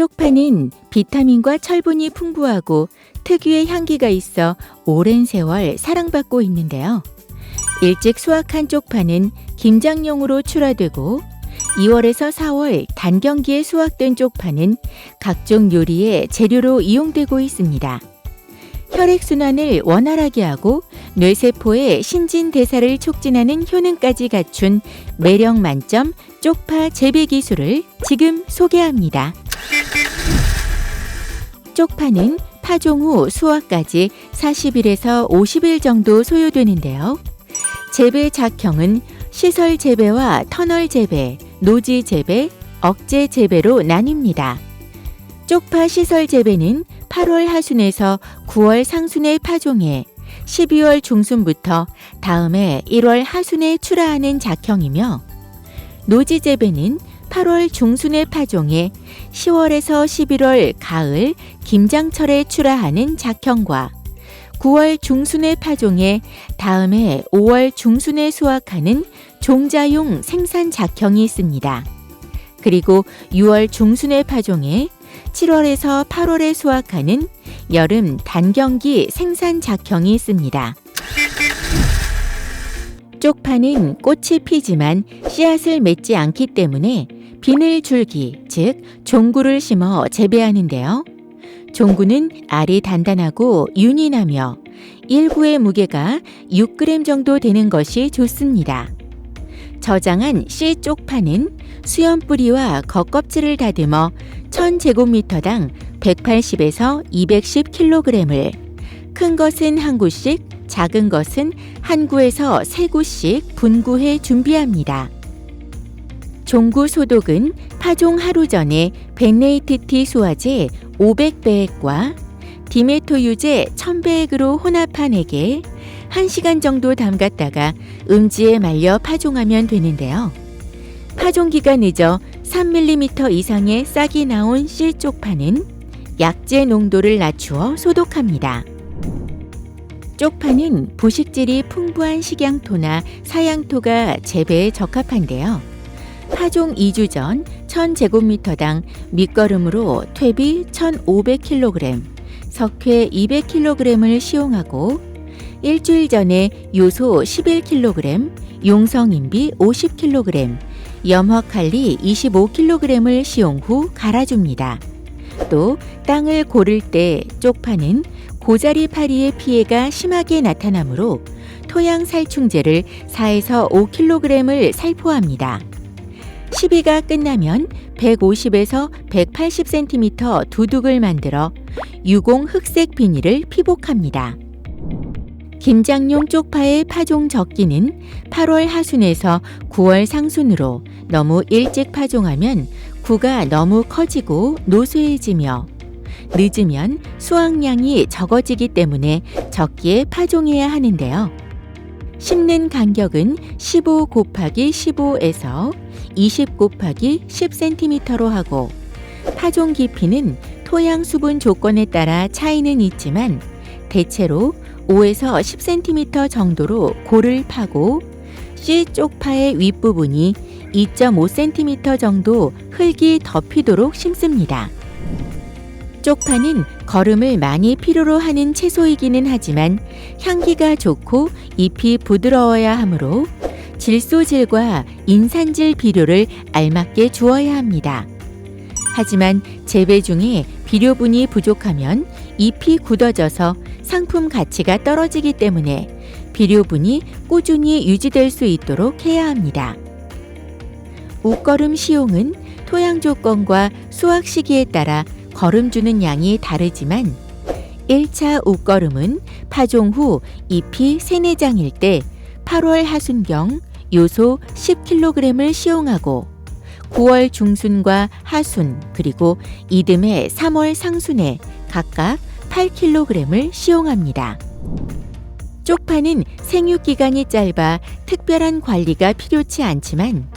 쪽파는 비타민과 철분이 풍부하고 특유의 향기가 있어 오랜 세월 사랑받고 있는데요. 일찍 수확한 쪽파는 김장용으로 출하되고 2월에서 4월 단경기에 수확된 쪽파는 각종 요리의 재료로 이용되고 있습니다. 혈액순환을 원활하게 하고 뇌세포의 신진대사를 촉진하는 효능까지 갖춘 매력 만점 쪽파 재배 기술을 지금 소개합니다. 쪽파는 파종 후 수확까지 40일에서 50일 정도 소요되는데요. 재배 작형은 시설 재배와 터널 재배, 노지 재배, 억제 재배로 나뉩니다. 쪽파 시설 재배는 8월 하순에서 9월 상순에 파종해 12월 중순부터 다음해 1월 하순에 출하하는 작형이며 노지 재배는 8월 중순에 파종해 10월에서 11월 가을 김장철에 출하하는 작형과 9월 중순에 파종해 다음해 5월 중순에 수확하는 종자용 생산 작형이 있습니다. 그리고 6월 중순에 파종해 7월에서 8월에 수확하는 여름 단경기 생산 작형이 있습니다. 쪽파는 꽃이 피지만 씨앗을 맺지 않기 때문에 비늘 줄기, 즉 종구를 심어 재배하는데요. 종구는 알이 단단하고 윤이 나며 일구의 무게가 6g 정도 되는 것이 좋습니다. 저장한 씨 쪽파는 수염 뿌리와 겉껍질을 다듬어 1000제곱미터당 180에서 210kg을, 큰 것은 한 구씩, 작은 것은 한 구에서 세 구씩 분구해 준비합니다. 종구 소독은 파종 하루 전에 벤네이트티 수화제 500배액과 디메토 유제 1000배액으로 혼합한 액에 1시간 정도 담갔다가 음지에 말려 파종하면 되는데요. 파종기가 늦어 3mm 이상의 싹이 나온 씨 쪽파는 약재 농도를 낮추어 소독합니다. 쪽파는 부식질이 풍부한 식양토나 사양토가 재배에 적합한데요. 파종 2주 전 1000제곱미터당 밑거름으로 퇴비 1500kg, 석회 200kg을 시용하고 일주일 전에 요소 11kg, 용성인비 50kg, 염화칼리 25kg을 시용 후 갈아줍니다. 또 땅을 고를 때 쪽파는 고자리 파리의 피해가 심하게 나타나므로 토양 살충제를 4에서 5kg을 살포합니다. 시비가 끝나면 150에서 180cm 두둑을 만들어 유공 흑색 비닐을 피복합니다. 김장용 쪽파의 파종 적기는 8월 하순에서 9월 상순으로 너무 일찍 파종하면 구가 너무 커지고 노쇠해지며 늦으면 수확량이 적어지기 때문에 적기에 파종해야 하는데요. 심는 간격은 15 곱하기 15에서 20 곱하기 10cm로 하고 파종 깊이는 토양 수분 조건에 따라 차이는 있지만 대체로 5에서 10cm 정도로 골을 파고 씨 쪽파의 윗부분이 2.5cm 정도 흙이 덮이도록 심습니다. 쪽파는 거름을 많이 필요로 하는 채소이기는 하지만 향기가 좋고 잎이 부드러워야 하므로 질소질과 인산질 비료를 알맞게 주어야 합니다. 하지만 재배 중에 비료분이 부족하면 잎이 굳어져서 상품 가치가 떨어지기 때문에 비료분이 꾸준히 유지될 수 있도록 해야 합니다. 옷걸음 시용은 토양 조건과 수확 시기에 따라 거름 주는 양이 다르지만 1차 옷걸음은 파종 후 잎이 세네장일 때 8월 하순경 요소 10kg을 시용하고 9월 중순과 하순 그리고 이듬해 3월 상순에 각각 8kg을 시용합니다. 쪽파는 생육 기간이 짧아 특별한 관리가 필요치 않지만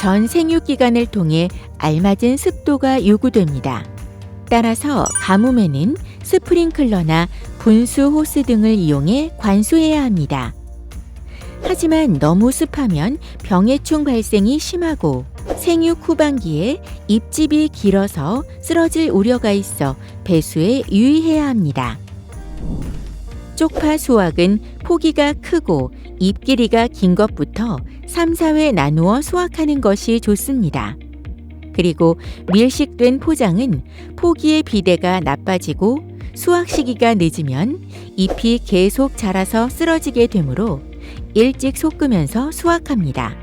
전 생육 기간을 통해 알맞은 습도가 요구됩니다. 따라서 가뭄에는 스프링클러나 분수 호스 등을 이용해 관수해야 합니다. 하지만 너무 습하면 병해충 발생이 심하고 생육 후반기에 잎집이 길어서 쓰러질 우려가 있어 배수에 유의해야 합니다. 쪽파 수확은 포기가 크고 잎 길이가 긴 것부터 3, 4회 나누어 수확하는 것이 좋습니다. 그리고 밀식된 포장은 포기의 비대가 나빠지고 수확 시기가 늦으면 잎이 계속 자라서 쓰러지게 되므로 일찍 솟구면서 수확합니다.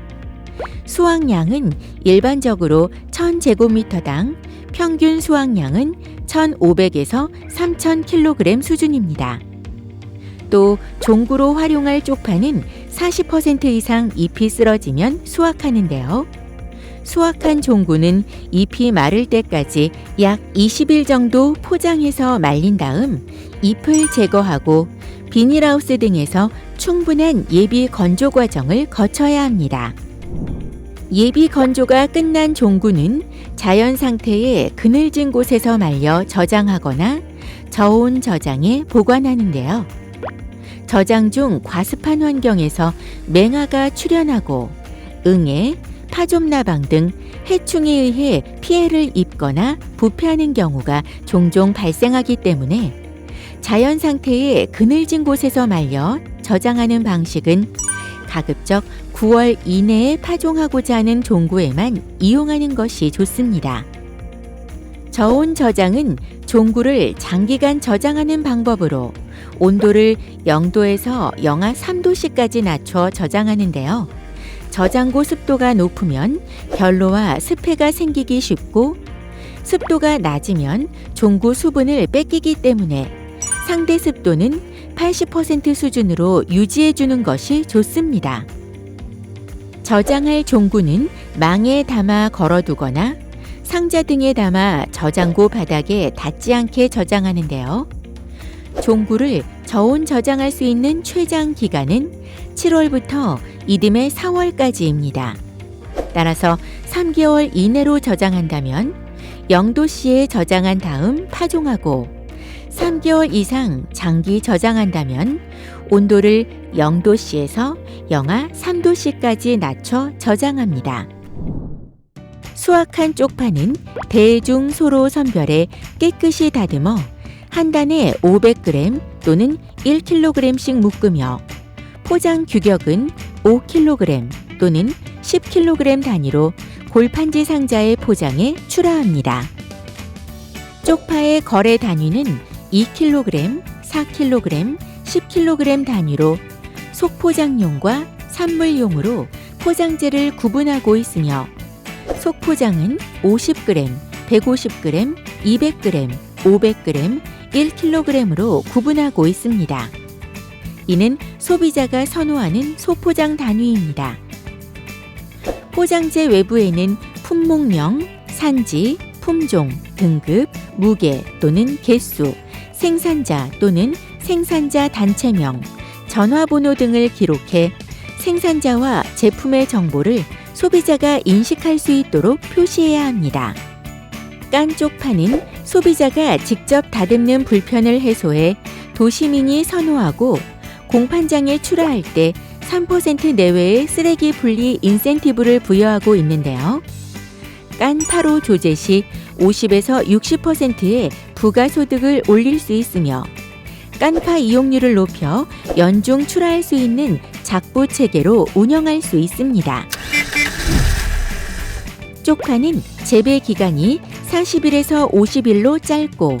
수확량은 일반적으로 1000제곱미터당 평균 수확량은 1500에서 3000kg 수준입니다. 또 종구로 활용할 쪽파는 40% 이상 잎이 쓰러지면 수확하는데요. 수확한 종구는 잎이 마를 때까지 약 20일 정도 포장해서 말린 다음 잎을 제거하고 비닐하우스 등에서 충분한 예비 건조 과정을 거쳐야 합니다. 예비 건조가 끝난 종구는 자연 상태의 그늘진 곳에서 말려 저장하거나 저온 저장에 보관하는데요. 저장 중 과습한 환경에서 맹아가 출현하고 응애, 파좀나방 등 해충에 의해 피해를 입거나 부패하는 경우가 종종 발생하기 때문에 자연 상태의 그늘진 곳에서 말려 저장하는 방식은 가급적 9월 이내에 파종하고자 하는 종구에만 이용하는 것이 좋습니다. 저온 저장은 종구를 장기간 저장하는 방법으로 온도를 0도에서 영하 3도씨까지 낮춰 저장하는데요. 저장고 습도가 높으면 결로와 습해가 생기기 쉽고 습도가 낮으면 종구 수분을 뺏기기 때문에 상대 습도는 80% 수준으로 유지해 주는 것이 좋습니다. 저장할 종구는 망에 담아 걸어두거나 상자 등에 담아 저장고 바닥에 닿지 않게 저장하는데요. 종구를 저온 저장할 수 있는 최장 기간은 7월부터 이듬해 4월까지입니다. 따라서 3개월 이내로 저장한다면 0도씨에 저장한 다음 파종하고 3개월 이상 장기 저장한다면 온도를 0도씨에서 영하 3도씨까지 낮춰 저장합니다. 수확한 쪽파는 대중 소로 선별해 깨끗이 다듬어 한 단에 500g 또는 1kg씩 묶으며 포장 규격은 5kg 또는 10kg 단위로 골판지 상자에 포장해 출하합니다. 쪽파의 거래 단위는 2kg, 4kg, 10kg 단위로 속포장용과 산물용으로 포장재를 구분하고 있으며 속포장은 50g, 150g, 200g, 500g, 1kg으로 구분하고 있습니다. 이는 소비자가 선호하는 소포장 단위입니다. 포장재 외부에는 품목명, 산지, 품종, 등급, 무게 또는 개수, 생산자 또는 생산자 단체명, 전화번호 등을 기록해 생산자와 제품의 정보를 소비자가 인식할 수 있도록 표시해야 합니다. 깐 쪽파는 소비자가 직접 다듬는 불편을 해소해 도시민이 선호하고 공판장에 출하할 때 3% 내외의 쓰레기 분리 인센티브를 부여하고 있는데요. 깐 타로 조제 시 50에서 60%의 부가소득을 올릴 수 있으며 깐파 이용률을 높여 연중 출하할 수 있는 작부 체계로 운영할 수 있습니다. 쪽파는 재배 기간이 40일에서 50일로 짧고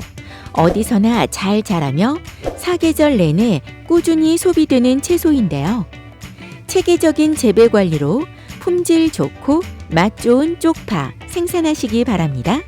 어디서나 잘 자라며 사계절 내내 꾸준히 소비되는 채소인데요. 체계적인 재배 관리로 품질 좋고 맛 좋은 쪽파 생산하시기 바랍니다.